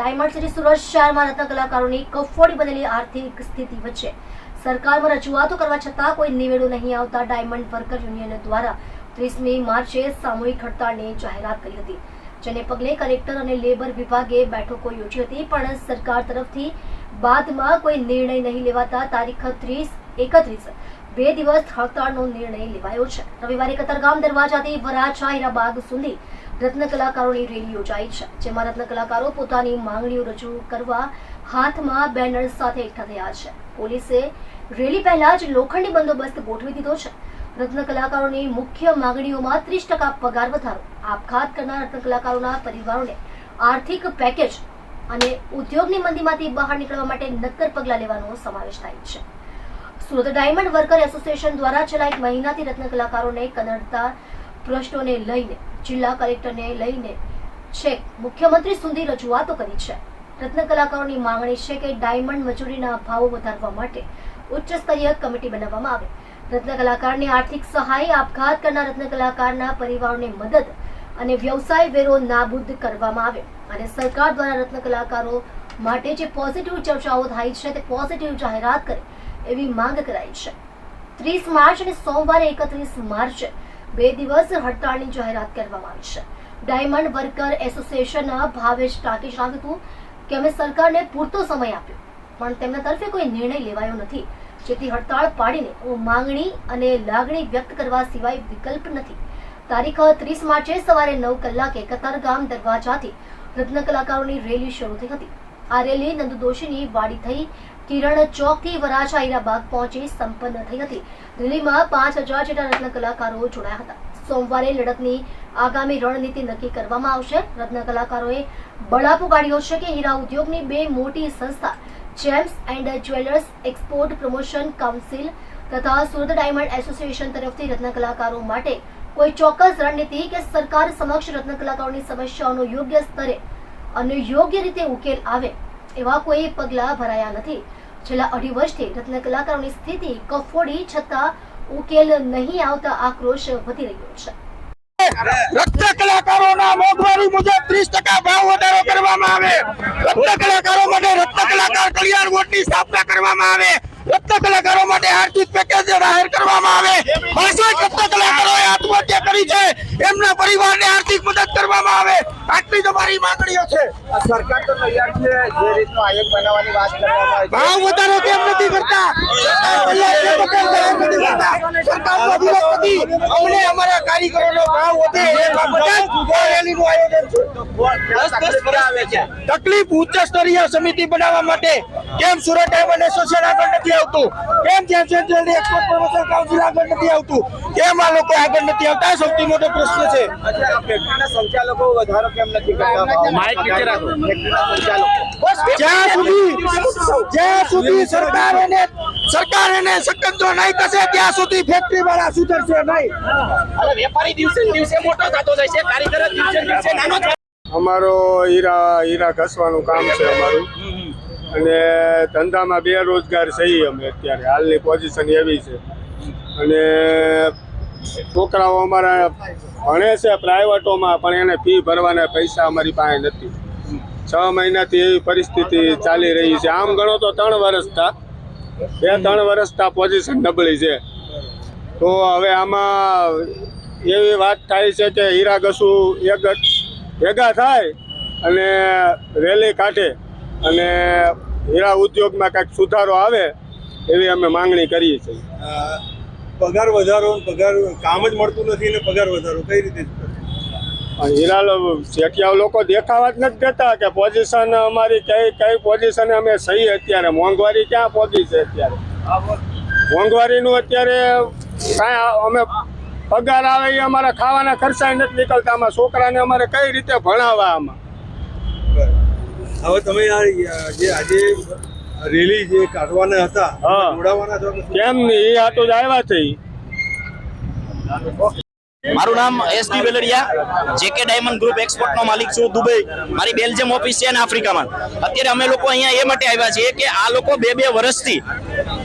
Diamond city Surat શહેરમાં રત્ન કલાકારોની કફોડી બનેલી આર્થિક સ્થિતિ વચ્ચે સરકારમાં રજૂઆતો કરવા છતાં કોઈ નિવેડો નહીં આવતા ડાયમંડ વર્કર યુનિયન દ્વારા ત્રીસમી માર્ચે સામૂહિક હડતાળની જાહેરાત કરી હતી. જેને પગલે કલેક્ટર અને લેબર વિભાગે બેઠકો યોજી હતી, પણ સરકાર તરફથી બાદમાં કોઈ નિર્ણય નહીં લેવાતા તારીખ ત્રીસ એકત્રીસ. બે દિવસ હડતાળનો નિર્ણય લેવાયો છે. રવિવારે કતારગામ દરવાજાથી વરાછા હીરાબાગ સુધી રત્ન કલાકારોની રેલી યોજાઈ છે, જેમાં રત્ન કલાકારો પોતાની માંગણીઓ રજૂ કરવા હાથમાં બેનર સાથે એકઠા થયા છે. પોલીસે રેલી પહેલા જ લોખંડી બંદોબસ્ત ગોઠવી દીધો છે. રત્ન કલાકારોની મુખ્ય માંગણીઓમાં ત્રીસ ટકા પગાર વધારો, આપઘાત કરનાર રત્ન કલાકારોના પરિવારોને આર્થિક પેકેજ અને ઉદ્યોગની મંદીમાંથી બહાર નીકળવા માટે નક્કર પગલાં લેવાનો સમાવેશ થાય છે. સુરત ડાયમંડ વર્કર એસોસિએશન દ્વારા છેલ્લા એક મહિનાથી રત્ન કલાકારોને કનડતા પ્રશ્નોને લઈને, જિલ્લા કલેક્ટરને લઈને છેક મુખ્યમંત્રી સુધી રજૂઆતો કરી છે. રત્ન કલાકારોની માંગણી છે કે ડાયમંડ મજૂરીના ભાવો વધારવા માટે ઉચ્ચ સ્તરીય કમિટી બનાવવામાં આવે. રત્ન કલાકારને આર્થિક સહાય, આપઘાત કરનાર રત્ન કલાકારના પરિવારોને મદદ અને વ્યવસાય વેરો નાબૂદ કરવામાં આવે. અને સરકાર દ્વારા રત્ન કલાકારો માટે જે પોઝિટિવ ચર્ચાઓ થાય છે, તે પોઝિટિવ જાહેરાત કરે એવી માંગ કરાઈ છે. ત્રીસ માર્ચ અને સોમવારે એકત્રીસ માર્ચે બે દિવસ હડતાળની જાહેરાત કરવામાં આવી છે. ડાયમંડ વર્કર એસોસિએશનના ભાવેશ ટાકે જણાવ્યું કે અમે સરકારને પૂરતો સમય આપ્યો, પણ તેમના તરફે કોઈ નિર્ણય લેવાયો નથી. જેથી હડતાળ પાડીને માંગણી અને લાગણી વ્યક્ત કરવા સિવાય વિકલ્પ નથી. તારીખ ત્રીસ માર્ચે સવારે નવ કલાકે કતારગામ દરવાજાથી રત્ન કલાકારોની રેલી શરૂ થઈ હતી. આ રેલી નંદુ દોશીની વાડી થઈ કિરણ ચોકથી વરાછા હીરાબાગ પહોંચી સંપન્ન થઈ હતી. રેલીમાં પાંચ હજાર જેટલા રત્ન કલાકારો જોડાયા હતા. સોમવારે લડતની આગામી રણનીતિ નક્કી કરવામાં આવશે. રત્ન કલાકારોએ બળાપો કાઢ્યો છે કે હીરા ઉદ્યોગની બે મોટી સંસ્થા, gems and jewellers export promotion council તથા સુરત ડાયમંડ એસોસિએશન તરફથી રત્ન કલાકારો માટે કોઈ ચોક્કસ રણનીતિ કે સરકાર સમક્ષ રત્ન કલાકારોની સમસ્યાઓનો યોગ્ય સ્તરે અને યોગ્ય રીતે ઉકેલ આવે એવા કોઈ પગલાં ભરાયા નથી. છેલ્લા અઢી વર્ષથી રત્ન કલાકારોની સ્થિતિ કફોડી છતાં ઉકેલ નહીં આવતા આક્રોશ વધી રહ્યો છે. રક્ત કલાકારોના મોંઘવારી મુજબ ત્રીસ ટકા ભાવ વધારો કરવામાં આવે. રક્ત કલાકારો માટે રક્ત કલાકાર કલ્યાણ બોર્ડની સ્થાપના કરવામાં આવે. રક્ત કલાકારો માટે આર્થિક પેકેજ જાહેર કરવામાં આવે. રક્ત કલાકારોએ આત્મહત્યા કરી છે. એમના પરિવારને આર્થિક મદદ કરવામાં આવે. આટલી તો મારી માંગણીઓ છે. સરકાર તો તૈયાર છે જે રીતનો આયોગ બનાવવાની વાત કરવામાં આવી ભાવ વધારો કેમ નથી કરતા. સરકારનો વિરોધ નથી અમને અમારા કારીગરોનો ભાવ વધે એ બાબતે રેલીનું આયોજન છે. તકલીફ ઉચ્ચ સ્તરીય સમિતિ બનાવવા માટે કેમ સુરત ડાયમંડ એસોસિએશન આગળ નથી આવતું? કેમ એક્સપોર્ટ પ્રમોશન કાઉન્સિલ આગળ નથી આવતું? કેમ આ લોકો આગળ નથી આવતા? સૌથી મોટો પ્રશ્ન છે. ફેક્ટરીના સંચાલકો વધારો કેમ નથી કરતા? માઇક નીચે રાખો. ફેક્ટરીના સંચાલકો જ્યાં સુધી જ્યાં સુધી સરકાર એને સરકાર એને સકંજો નહીં થશે ત્યાં સુધી ફેક્ટરી વાળા સુધરશે નહીં. વેપારી દિવસે દિવસે મોટો થતો જાય છે. કારીગર દિવસે દિવસે નાનો અમારો હીરા હીરા ઘસવાનું કામ છે અમારું. અને ધંધામાં બેરોજગાર છીએ અમે અત્યારે. હાલની પોઝિશન એવી છે. અને છોકરાઓ અમારા ભણે છે પ્રાઇવેટોમાં, પણ એને ફી ભરવાના પૈસા અમારી પાસે નથી. છ મહિનાથી એવી પરિસ્થિતિ ચાલી રહી છે. આમ ગણો તો ત્રણ વર્ષતા બે, ત્રણ વર્ષતા પોઝિશન નબળી છે. તો હવે આમાં એવી વાત થાય છે કે હીરા ઘસું એક ભેગા થાય અને રેલી કાઢે અને હીરા ઉદ્યોગમાં કાંઈક સુધારો આવે એવી અમે માંગણી કરીએ છીએ. પગાર વધારો પગાર કામ જ મળતું નથી ને પગાર વધારો. કઈ રીતે લો- શેઠિયાઓ લોકો દેખાવા જ નથી દેતા કે પોઝિશન અમારી કઈ કઈ પોઝિશન અમે સહી અત્યારે. મોંઘવારી ક્યાં પહોંચી છે અત્યારે? મોંઘવારીનું અત્યારે કાંઈ અમે પગાર આવે એ અમારા ખાવાના ખર્ચા નથી નીકળતા. આમાં છોકરાને અમારે કઈ રીતે ભણાવવા આમાં? હવે તમે આ જે આજે રેલી જે કાઢવાના હતા જોડાવાના? કેમ નહીં? એ આ તો જ આવ્યા છે. મારું નામ S D વેલરિયા JK diamond group export નો માલિક છું દુબઈ. મારી બેલ્જિયમ ઓફિસ છે અને આફ્રિકામાં. અત્યારે અમે લોકો અહીંયા એ માટે આવ્યા છીએ કે આ લોકો બે બે વર્ષથી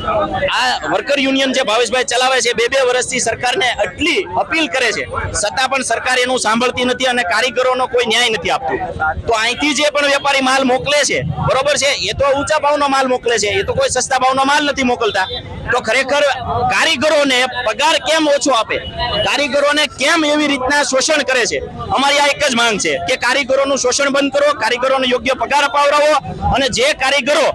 આ વર્કર યુનિયન જે ભાવેશભાઈ ચલાવે છે, બે બે વર્ષથી સરકારને આટલી અપીલ કરે છે. છતાં પણ સરકાર એનું સાંભળતી નથી અને કારીગરોનો કોઈ ન્યાય નથી આપતું. તો અહીંથી જે પણ વેપારી માલ મોકલે છે, બરોબર છે? એ તો ઊંચા ભાવનો માલ મોકલે છે. એ તો કોઈ સસ્તા ભાવનો માલ નથી મોકલતા. તો ખરેખર કારીગરોને પગાર કેમ ઓછો આપે? કારીગરોને કેમ એવી રીતના શોષણ કરે છે? અમારી આ એક જ માંગ છે કે કારીગરોનું શોષણ બંધ કરો, કારીગરોને યોગ્ય પગાર અપાવડાવો અને જે કારીગરો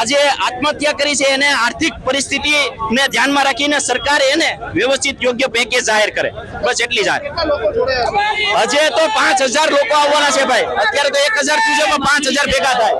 આજે આત્મહત્યા કરી છે, એને આર્થિક પરિસ્થિતિને ધ્યાનમાં રાખીને સરકારે એને વ્યવસ્થિત યોગ્ય પેકેજ જાહેર કરે. બસ એટલી જાહેર હજે તો પાંચ હજાર લોકો આવવાના છે ભાઈ. અત્યારે તો એક હજાર પાંચ હજાર ભેગા થાય.